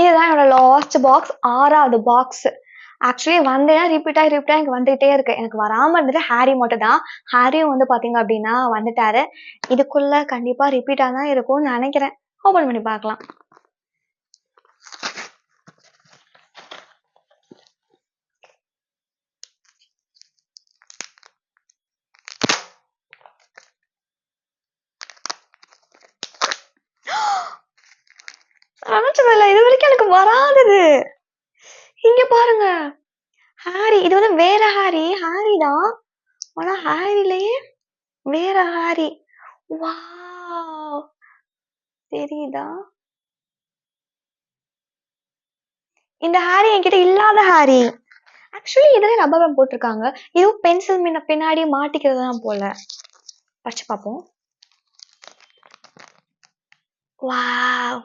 இதுதான் என்னோட last box ஆறாவது பாக்ஸ் ஆக்சுவலி வந்தேன்னா ரிப்பீட் ஆகி ரிப்பீட் ஆகி எனக்கு வந்துகிட்டே இருக்கு. எனக்கு வராம இருந்தது ஹாரி மட்டும் தான் ஹாரியும் வந்து பாத்தீங்க அப்படின்னா வந்துட்டாரு. இதுக்குள்ள கண்டிப்பா ரிப்பீட்டா தான் இருக்கும்னு நினைக்கிறேன். ஓப்பன் பண்ணி பார்க்கலாம். நினைச்சதில்ல இது வரைக்கும் எனக்கு வராதது. இங்க பாருங்க. ஹாரி இது வந்து வேற ஹாரி. ஹாரி தான் ஆனா ஹாரிலயே வேற ஹாரி. வாவ். தெரியுதா? இந்த ஹாரி என்கிட்ட இல்லாத ஹாரி. ஆக்சுவலி இதுல ரப்பர் பேண்ட் போட்டிருக்காங்க. இதுவும் பென்சில் மின்ன பின்னாடி மாட்டிக்கிறது தான் போல. படிச்சு பார்ப்போம். வாவ்.